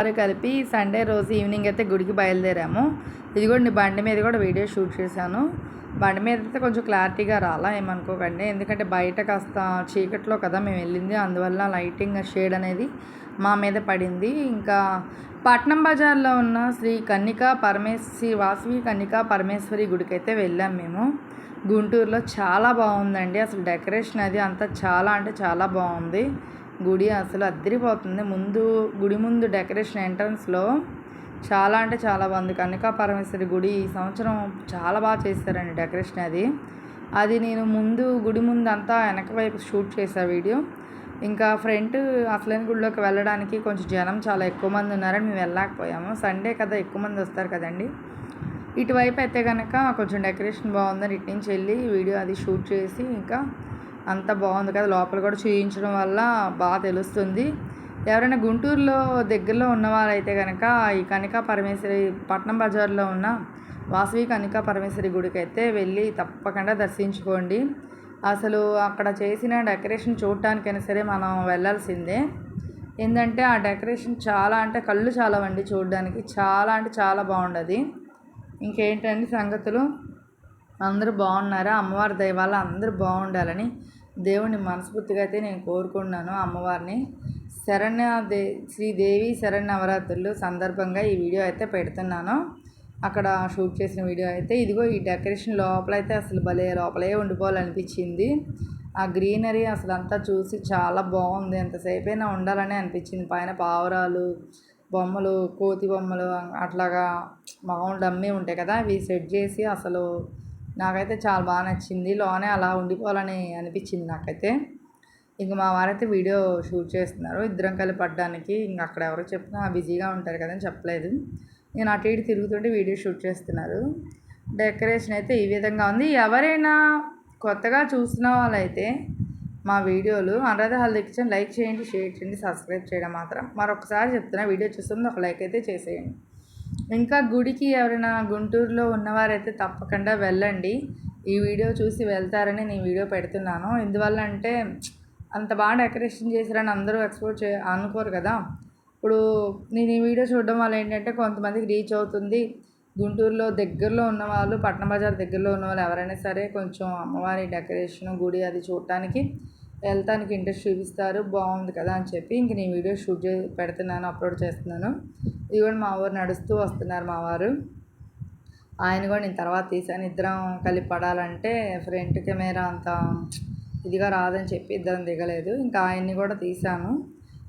వారు కలిపి సండే రోజు ఈవినింగ్ అయితే గుడికి బయలుదేరాము. ఇది కూడా నేను బండి మీద కూడా వీడియో షూట్ చేశాను. బండి మీద అయితే కొంచెం క్లారిటీగా రాలా ఏమనుకోకండి. ఎందుకంటే బయట కాస్త చీకట్లో కదా మేము వెళ్ళింది. అందువల్ల లైటింగ్ షేడ్ అనేది మా మీద పడింది. ఇంకా పట్నం బజార్లో ఉన్న శ్రీ కన్నికా పరమేశ్వరి వాసవి కన్నికా పరమేశ్వరి గుడికి అయితే వెళ్ళాం మేము. గుంటూరులో చాలా బాగుందండి. అసలు డెకరేషన్ అది అంతా చాలా అంటే చాలా బాగుంది. గుడి అసలు అద్దరిపోతుంది. ముందు గుడి ముందు డెకరేషన్ ఎంట్రన్స్లో చాలా అంటే చాలా బాగుంది కన్నికా పరమేశ్వరి గుడి ఈ సంవత్సరం చాలా బాగా చేశారండి డెకరేషన్ అది. అది నేను ముందు గుడి ముందు అంతా వెనక వైపు షూట్ చేశాను వీడియో. ఇంకా ఫ్రంట్ అసలైన గుడిలోకి వెళ్ళడానికి కొంచెం జనం చాలా ఎక్కువ మంది ఉన్నారని మేము వెళ్ళలేకపోయాము. సండే కదా ఎక్కువ మంది వస్తారు కదండి. ఇటువైపు అయితే కనుక కొంచెం డెకరేషన్ బాగుందని ఇటు నుంచి వెళ్ళి వీడియో అది షూట్ చేసి ఇంకా అంత బాగుంది కదా లోపల కూడా చూపించడం వల్ల బాగా తెలుస్తుంది. ఎవరైనా గుంటూరులో దగ్గరలో ఉన్నవారైతే కనుక ఈ కనికా పరమేశ్వరి పట్నం బజార్లో ఉన్న వాసవి కనికా పరమేశ్వరి గుడికి అయితే వెళ్ళి తప్పకుండా దర్శించుకోండి. అసలు అక్కడ చేసిన డెకరేషన్ చూడటానికైనా సరే మనం వెళ్ళాల్సిందే. ఏంటంటే ఆ డెకరేషన్ చాలా అంటే కళ్ళు చాలా వండి చూడడానికి చాలా అంటే చాలా బాగుండదు. ఇంకేంటండి సంగతులు? అందరూ బాగున్నారా? అమ్మవారి దయవాళ్ళ అందరూ బాగుండాలని దేవుని మనస్ఫూర్తిగా అయితే నేను కోరుకున్నాను అమ్మవారిని. శరణ్య దే శ్రీదేవి శరణ్ నవరాత్రులు సందర్భంగా ఈ వీడియో అయితే పెడుతున్నాను. అక్కడ షూట్ చేసిన వీడియో అయితే ఇదిగో ఈ డెకరేషన్ లోపల అయితే అసలు భలే లోపలే ఉండిపోవాలనిపించింది. ఆ గ్రీనరీ అసలు అంతా చూసి చాలా బాగుంది. ఎంతసేపు అయినా ఉండాలని అనిపించింది. పైన పావురాలు బొమ్మలు కోతి బొమ్మలు అట్లాగా మామూలు డమ్మీ ఉంటాయి కదా అవి సెట్ చేసి అసలు నాకైతే చాలా బాగా నచ్చింది. లోనే అలా ఉండిపోవాలని అనిపించింది నాకైతే. ఇంక మా వారైతే వీడియో షూట్ చేస్తున్నారు. ఇద్దరం కలిపి పడ్డానికి ఇంక అక్కడ ఎవరో చెప్పినా బిజీగా ఉంటారు కదా అని చెప్పలేదు. నేను అటు ఇటు తిరుగుతుంటే వీడియో షూట్ చేస్తున్నారు. డెకరేషన్ అయితే ఈ విధంగా ఉంది. ఎవరైనా కొత్తగా చూసిన వాళ్ళైతే మా వీడియోలు అనురాధ హెల్త్ కిచెన్ లైక్ చేయండి షేర్ చేయండి సబ్స్క్రైబ్ చేయడం మాత్రం మరొకసారి చెప్తున్నా వీడియో చూస్తుంది ఒక లైక్ అయితే చేసేయండి. ఇంకా గుడికి ఎవరైనా గుంటూరులో ఉన్నవారైతే తప్పకుండా వెళ్ళండి. ఈ వీడియో చూసి వెళ్తారని నేను వీడియో పెడుతున్నాను. ఎందువల్ల అంటే అంత బాగా డెకరేషన్ చేశారని అందరూ ఎక్స్పోర్ట్ చే అనుకోరు కదా. ఇప్పుడు నేను ఈ వీడియో చూడడం వల్ల ఏంటంటే కొంతమందికి రీచ్ అవుతుంది. గుంటూరులో దగ్గరలో ఉన్న వాళ్ళు పట్నం బజార్ దగ్గరలో ఉన్న వాళ్ళు ఎవరైనా సరే కొంచెం అమ్మవారి డెకరేషన్ గుడి అది చూడటానికి వెళ్తానికి ఇంట్రెస్ట్ చూపిస్తారు బాగుంది కదా అని చెప్పి ఇంక నేను వీడియో షూట్ చే పెడుతున్నాను అప్లోడ్ చేస్తున్నాను. ఇది కూడా మా వారు నడుస్తూ వస్తున్నారు మా వారు. ఆయన కూడా నేను తర్వాత తీసాను ఇద్దరం కలిపి పడాలంటే ఫ్రంట్ కెమెరా అంత ఇదిగా రాదని చెప్పి ఇద్దరం దిగలేదు. ఇంకా ఆయన్ని కూడా తీసాను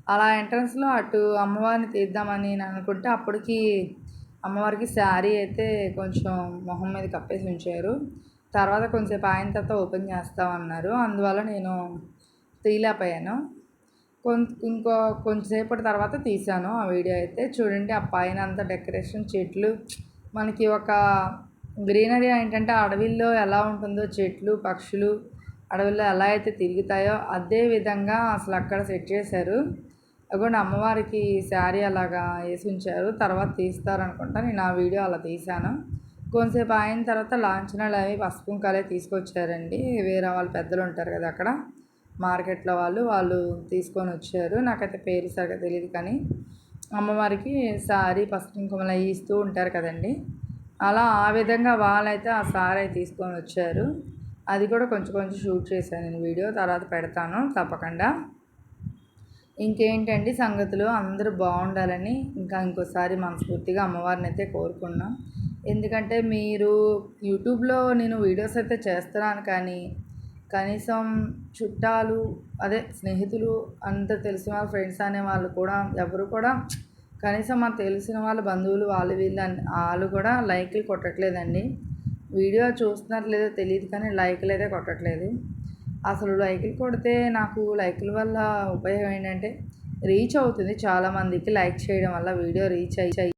అలా ఎంట్రన్స్లో అటు అమ్మవారిని తీద్దామని నేను అనుకుంటే అప్పటికి అమ్మవారికి శారీ అయితే కొంచెం మొహం మీద కప్పేసి ఉంచారు. తర్వాత కొంచెంసేపు ఆయన తర్వాత ఓపెన్ చేస్తామన్నారు. అందువల్ల నేను తీలేకపోయాను. కొంత ఇంకో కొంచెంసేపటి తర్వాత తీసాను ఆ వీడియో అయితే. చూడండి ఆ పైన అంతా డెకరేషన్ చెట్లు. మనకి ఒక గ్రీనరీ ఏంటంటే అడవిల్లో ఎలా ఉంటుందో చెట్లు పక్షులు అడవిలో ఎలా అయితే తిరుగుతాయో అదే విధంగా అసలు అక్కడ సెట్ చేశారు. అగోండి అమ్మవారికి శారీ అలాగా వేసి ఉంచారు. తర్వాత తీస్తారనుకుంటా నేను ఆ వీడియో అలా తీశాను. కొంతసేపు అయిన తర్వాత లాంఛనాలు అవి పసుపు కుంకాలే తీసుకొచ్చారండి. వేరే వాళ్ళు పెద్దలు ఉంటారు కదా అక్కడ. మార్కెట్లో వాళ్ళు వాళ్ళు తీసుకొని వచ్చారు. నాకైతే పేరు సరిగా తెలియదు కానీ అమ్మవారికి సారీ పసుపు కుంకుమలు అవి ఇస్తూ ఉంటారు కదండి. అలా ఆ విధంగా వాళ్ళైతే ఆ సారీ తీసుకొని వచ్చారు. అది కూడా కొంచెం కొంచెం షూట్ చేశాను నేను వీడియో తర్వాత పెడతాను తప్పకుండా. ఇంకేంటండి సంగతులు? అందరూ బాగుండాలని ఇంకా ఇంకోసారి మనస్ఫూర్తిగా అమ్మవారిని అయితే కోరుకున్నాం. ఎందుకంటే మీరు యూట్యూబ్లో నేను వీడియోస్ అయితే చేస్తున్నాను కానీ కనీసం చుట్టాలు అదే స్నేహితులు అంత తెలిసిన వాళ్ళ ఫ్రెండ్స్ అనే వాళ్ళు కూడా ఎవరు కూడా కనీసం మాకు తెలిసిన వాళ్ళ బంధువులు వాళ్ళు వీళ్ళు వాళ్ళు కూడా లైక్లు కొట్టట్లేదండి. వీడియో చూస్తున్నట్లేదో తెలియదు కానీ లైక్లు అయితే కొట్టట్లేదు. అసలు లైక్లు కొడితే నాకు లైక్ల వల్ల ఉపయోగం ఏంటంటే రీచ్ అవుతుంది చాలామందికి లైక్ చేయడం వల్ల వీడియో రీచ్ అయ్యి